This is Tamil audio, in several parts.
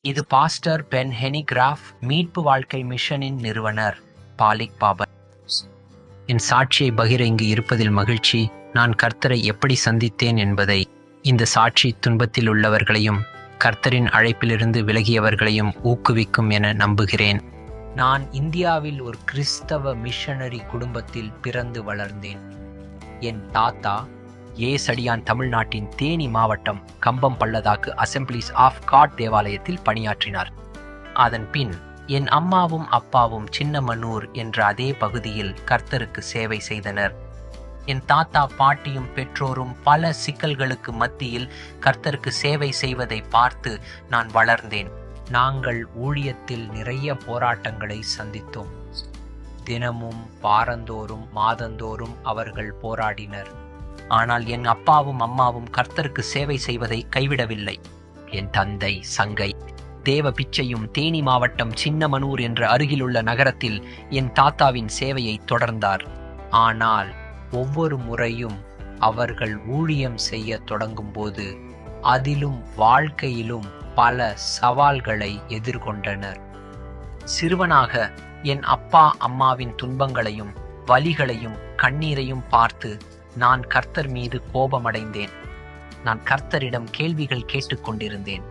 இது பாஸ்டர் பென் ஹெனிகிராஃப் மீட்பு வாழ்க்கை மிஷனின் நிறுவனர் பாலிக் பாபர். என் சாட்சியை பகிர இங்கு இருப்பதில் மகிழ்ச்சி. நான் கர்த்தரை எப்படி சந்தித்தேன் என்பதை இந்த சாட்சி துன்பத்தில் உள்ளவர்களையும் கர்த்தரின் அழைப்பிலிருந்து விலகியவர்களையும் ஊக்குவிக்கும் என நம்புகிறேன். நான் இந்தியாவில் ஒரு கிறிஸ்தவ மிஷனரி குடும்பத்தில் பிறந்து வளர்ந்தேன். என் தாத்தா ஏசடியான் தமிழ்நாட்டின் தேனி மாவட்டம் கம்பம் பள்ளதாக்கு அசம்பிளிஸ் ஆஃப் காட் தேவாலயத்தில் பணியாற்றினார். அதன் பின் என் அம்மாவும் அப்பாவும் சின்னமனூர் என்ற அதே பகுதியில் கர்த்தருக்கு சேவை செய்தனர். என் தாத்தா பாட்டியும் பெற்றோரும் பல சிக்கல்களுக்கு மத்தியில் கர்த்தருக்கு சேவை செய்வதை பார்த்து நான் வளர்ந்தேன். நாங்கள் ஊழியத்தில் நிறைய போராட்டங்களை சந்தித்தோம். தினமும் வாரந்தோறும் மாதந்தோறும் அவர்கள் போராடினர். ஆனால் என் அப்பாவும் அம்மாவும் கர்த்தருக்கு சேவை செய்வதை கைவிடவில்லை. என் தந்தை சங்கை தேவ பிச்சையும் தேனி மாவட்டம் சின்னமனூர் என்ற அருகிலுள்ள நகரத்தில் என் தாத்தாவின் சேவையை தொடர்ந்தார். ஆனால் ஒவ்வொரு முறையும் அவர்கள் ஊழியம் செய்ய தொடங்கும்போது அதிலும் வாழ்க்கையிலும் பல சவால்களை எதிர்கொண்டனர். சிறுவனாக என் அப்பா அம்மாவின் துன்பங்களையும் வலிகளையும் கண்ணீரையும் பார்த்து நான் கர்த்தர் மீது கோபமடைந்தேன். நான் கர்த்தரிடம் கேள்விகள் கேட்டுக்கொண்டிருந்தேன்.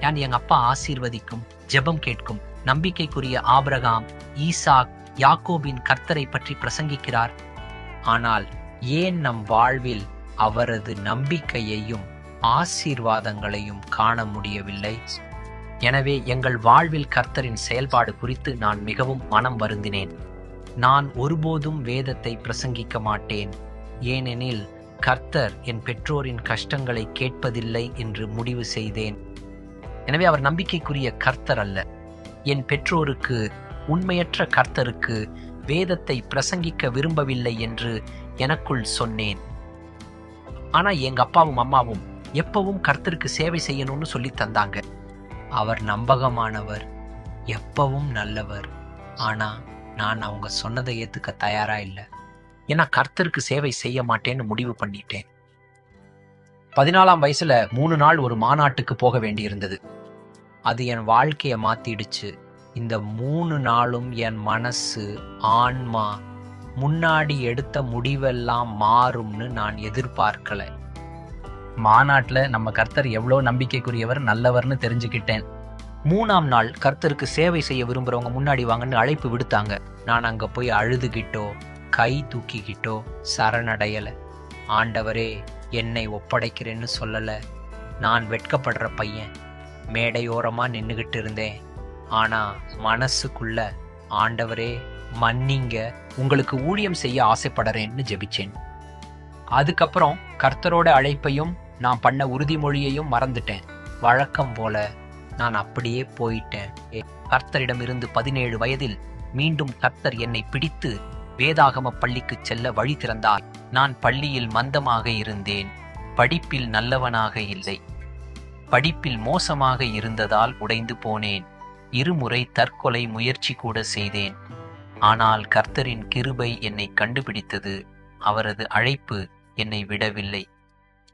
நான் எங்க அப்பா ஆசீர்வதிக்கும் ஜெபம் கேட்கும் நம்பிக்கைக்குரிய ஆபரகாம் ஈசாக் யாக்கோபின் கர்த்தரை பற்றி பிரசங்கிக்கிறார். ஆனால் ஏன் நம் வாழ்வில் அவரது நம்பிக்கையையும் ஆசீர்வாதங்களையும் காண முடியவில்லை? எனவே எங்கள் வாழ்வில் கர்த்தரின் செயல்பாடு குறித்து நான் மிகவும் மனம் வருந்தினேன். நான் ஒருபோதும் வேதத்தை பிரசங்கிக்க மாட்டேன். ஏனெனில் கர்த்தர் என் பெற்றோரின் கஷ்டங்களை கேட்பதில்லை என்று முடிவு செய்தேன். எனவே அவர் நம்பிக்கைக்குரிய கர்த்தர் அல்ல. என் பெற்றோருக்கு உண்மையற்ற கர்த்தருக்கு வேதத்தை பிரசங்கிக்க விரும்பவில்லை என்று எனக்குள் சொன்னேன். ஆனால் எங்கள் அப்பாவும் அம்மாவும் எப்பவும் கர்த்தருக்கு சேவை செய்யணும்னு சொல்லி தந்தாங்க. அவர் நம்பகமானவர் எப்பவும் நல்லவர். ஆனால் நான் அவங்க சொன்னதை ஏற்றுக்க தயாராக இல்லை. ஏன்னா கர்த்தருக்கு சேவை செய்ய மாட்டேன்னு முடிவு பண்ணிட்டேன். பதினாலாம் வயசுல மூணு நாள் ஒரு மாநாட்டுக்கு போக வேண்டியிருந்தது. அது என் வாழ்க்கையை மாத்திடுச்சு. இந்த மூணு நாளும் என் மனசு ஆன்மா முன்னாடி எடுத்த முடிவெல்லாம் மாறும்னு நான் எதிர்பார்க்கல. மாநாட்டில் நம்ம கர்த்தர் எவ்வளோ நம்பிக்கைக்குரியவர் நல்லவர்னு தெரிஞ்சுக்கிட்டேன். மூணாம் நாள் கர்த்தருக்கு சேவை செய்ய விரும்புகிறவங்க முன்னாடி வாங்கன்னு அழைப்பு விடுத்தாங்க. நான் அங்கே போய் அழுதுகிட்டோ கை தூக்கிக்கிட்டோ சரணடையலை. ஆண்டவரே என்னை ஒப்படைக்கிறேன்னு சொல்லலை. நான் வெட்கப்படுற பையன். மேடையோரமாக நின்றுகிட்டு இருந்தேன் ஆனால் மனசுக்குள்ள ஆண்டவரே மன்னிங்க. உங்களுக்கு ஊழியம் செய்ய ஆசைப்படுறேன்னு ஜெபிச்சேன். அதுக்கப்புறம் கர்த்தரோட அழைப்பையும் நான் பண்ண உறுதிமொழியையும் மறந்துட்டேன். வழக்கம் போல நான் அப்படியே போயிட்டேன். ஏ- கர்த்தரிடமிருந்து பதினேழு வயதில் மீண்டும் கர்த்தர் என்னை பிடித்து வேதாகம பள்ளிக்கு செல்ல வழி திறந்தார் நான் பள்ளியில் மந்தமாக இருந்தேன். படிப்பில் நல்லவனாக இல்லை. படிப்பில் மோசமாக இருந்ததால் உடைந்து போனேன். இருமுறை தற்கொலை முயற்சி கூட செய்தேன். ஆனால் கர்த்தரின் கிருபை என்னை கண்டுபிடித்தது. அவரது அழைப்பு என்னை விடவில்லை.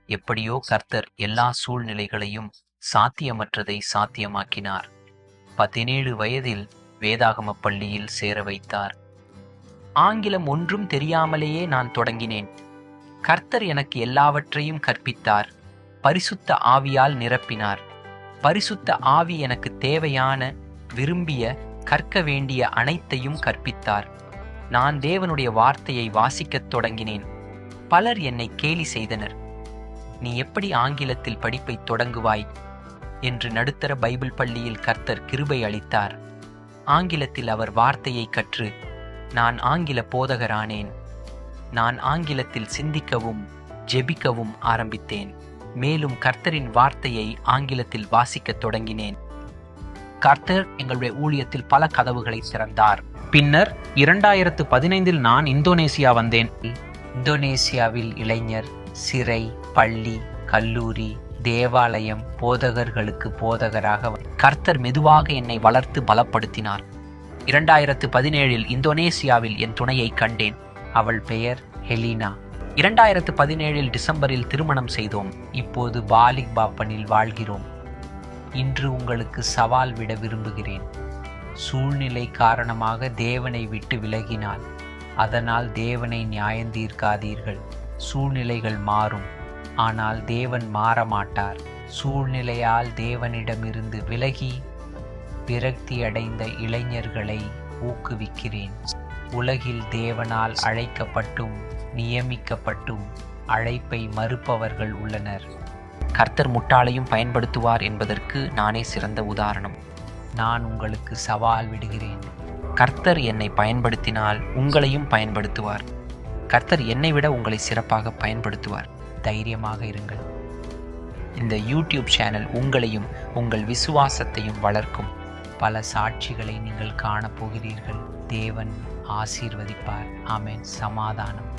எப்படியோ கர்த்தர் எல்லா சூழ்நிலைகளையும் சாத்தியமற்றதை சாத்தியமாக்கினார். பதினேழு வயதில் வேதாகம பள்ளியில் சேர வைத்தார். ஆங்கிலம் ஒன்றும் தெரியாமலேயே நான் தொடங்கினேன். கர்த்தர் எனக்கு எல்லாவற்றையும் கற்பித்தார். பரிசுத்த ஆவியால் நிரப்பினார். பரிசுத்த ஆவி எனக்கு தேவையான விரும்பிய கற்க வேண்டிய அனைத்தையும் கற்பித்தார். நான் தேவனுடைய வார்த்தையை வாசிக்கத் தொடங்கினேன். பலர் என்னை கேலி செய்தனர். நீ எப்படி ஆங்கிலத்தில் படிப்பை தொடங்குவாய்? என்று நடுத்தர பைபிள் பள்ளியில் கர்த்தர் கிருபை அளித்தார். ஆங்கிலத்தில் அவர் வார்த்தையை கற்று நான் ஆங்கில போதகரானேன். நான் ஆங்கிலத்தில் சிந்திக்கவும் ஜெபிக்கவும் ஆரம்பித்தேன். மேலும் கர்த்தரின் வார்த்தையை ஆங்கிலத்தில் வாசிக்கத் தொடங்கினேன். கர்த்தர் எங்களுடைய ஊழியத்தில் பல கதவுகளை திறந்தார். பின்னர் இரண்டாயிரத்து பதினைந்தில் நான் இந்தோனேசியா வந்தேன். இந்தோனேசியாவில் இளைஞர் சிறை பள்ளி கல்லூரி தேவாலயம் போதகர்களுக்கு போதகராக கர்த்தர் மெதுவாக என்னை வளர்த்து பலப்படுத்தினார். இரண்டாயிரத்து பதினேழில் இந்தோனேசியாவில் என் துணையை கண்டேன். அவள் பெயர் ஹெலினா. இரண்டாயிரத்து பதினேழில் டிசம்பரில் திருமணம் செய்தோம். இப்போது பாலிக் பாப்பனில் வாழ்கிறோம். இன்று உங்களுக்கு சவால் விட விரும்புகிறேன். சூழ்நிலை காரணமாக தேவனை விட்டு விலகினால் அதனால் தேவனை நியாயந்தீர்க்காதீர்கள். சூழ்நிலைகள் மாறும். ஆனால் தேவன் மாற மாட்டார் சூழ்நிலையால் தேவனிடமிருந்து விலகி விரக்தியடைந்த இளைஞர்களை ஊக்குவிக்கிறேன். உலகில் தேவனால் அழைக்கப்பட்டும் நியமிக்கப்பட்டும் அழைப்பை மறுப்பவர்கள் உள்ளனர். கர்த்தர் முட்டாளையும் பயன்படுத்துவார் என்பதற்கு நானே சிறந்த உதாரணம். நான் உங்களுக்கு சவால் விடுகிறேன். கர்த்தர் என்னை பயன்படுத்தினால் உங்களையும் பயன்படுத்துவார். கர்த்தர் என்னை விட உங்களை சிறப்பாக பயன்படுத்துவார். தைரியமாக இருங்கள். இந்த யூடியூப் சேனல் உங்களையும் உங்கள் விசுவாசத்தையும் வளர்க்கும். பல சாட்சிகளை நீங்கள் காணப்போகிறீர்கள். தேவன் ஆசீர்வதிப்பார். ஆமேன். சமாதானம்.